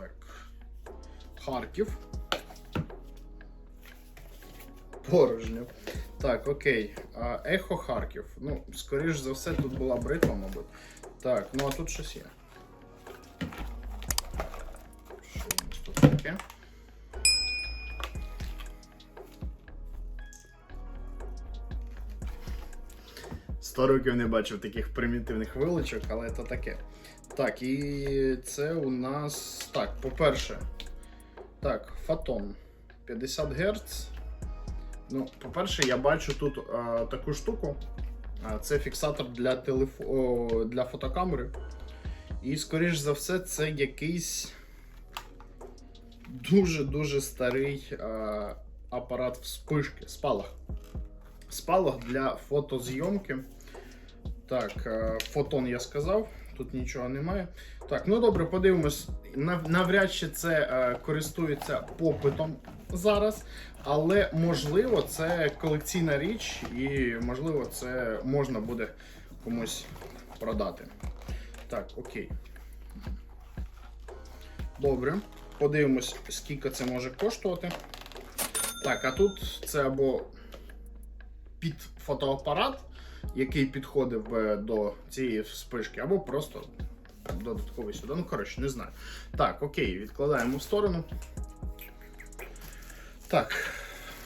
Так. Харків. Порожньо. Так, окей. Ехо Харків. Ну, скоріш за все, тут була бритва, мабуть. Так, ну а тут щось є. Що у нас тут таке? Сто років не бачив таких примітивних вилочок, але це таке. Так, і це у нас. Так, по-перше. Так, фотон 50 Гц. Ну, по-перше, я бачу тут а, таку штуку. А, це фіксатор для, телефо... о, для фотокамери. І, скоріш за все, це якийсь дуже-дуже старий а, апарат вспишки, спалах. Спалах для фотозйомки. Так, е, фотон я сказав, тут нічого немає. Так, ну добре, подивимось. Навряд чи це е, користується попитом зараз, але можливо це колекційна річ, і можливо це можна буде комусь продати. Так, окей. Добре. Подивимось, скільки це може коштувати. Так, а тут це або під фотоапарат, який підходив би до цієї спишки, або просто додатковий сюди. Ну, коротше, не знаю. Так, окей, відкладаємо в сторону. Так,